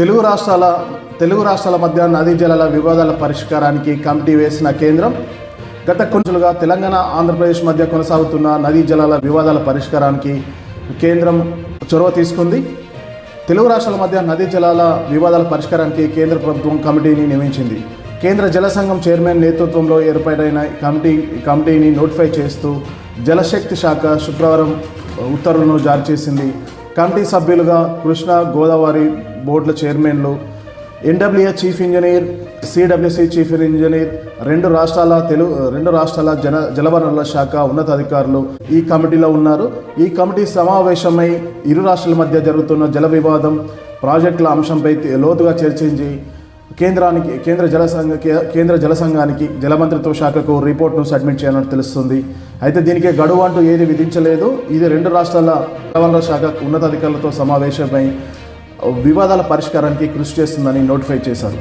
తెలుగు రాష్ట్రాల తెలుగు రాష్ట్రాల మధ్య నదీ జలాల వివాదాల పరిష్కారానికి కమిటీ వేసిన కేంద్రం గత కొంచెలుగా తెలంగాణ ఆంధ్రప్రదేశ్ మధ్య కొనసాగుతున్న నదీ జలాల వివాదాల పరిష్కారానికి కేంద్రం చొరవ తీసుకుంది. తెలుగు రాష్ట్రాల మధ్య నదీ జలాల వివాదాల పరిష్కారానికి కేంద్ర ప్రభుత్వం కమిటీని నియమించింది. కేంద్ర జల సంఘం చైర్మన్ నేతృత్వంలో ఏర్పాటైన కమిటీ కమిటీని నోటిఫై చేస్తూ జలశక్తి శాఖ శుక్రవారం ఉత్తర్వులను జారీ చేసింది. కమిటీ సభ్యులుగా కృష్ణా గోదావరి బోర్డుల చైర్మన్లు NWA chief engineer CWC chief engineer రెండు రాష్ట్రాల తెలుగు రెండు రాష్ట్రాల జన జలవనరుల శాఖ ఉన్నతాధికారులు ఈ కమిటీలో ఉన్నారు. ఈ కమిటీ సమావేశమై ఇరు రాష్ట్రాల మధ్య జరుగుతున్న జల వివాదం ప్రాజెక్టుల అంశంపై లోతుగా చర్చించి కేంద్రానికి కేంద్ర జల సంఘ కే- కేంద్ర జల సంఘానికి జలమంత్రిత్వ శాఖకు రిపోర్ట్ను సబ్మిట్ చేయాలని తెలుస్తుంది. అయితే దీనికి గడువు అంటూ ఏది విధించలేదు. ఇది రెండు రాష్ట్రాల జలవనరుల శాఖ ఉన్నతాధికారులతో సమావేశమై వివాదాల పరిష్కారానికి కృషి చేస్తుందని నోటిఫై చేశారు.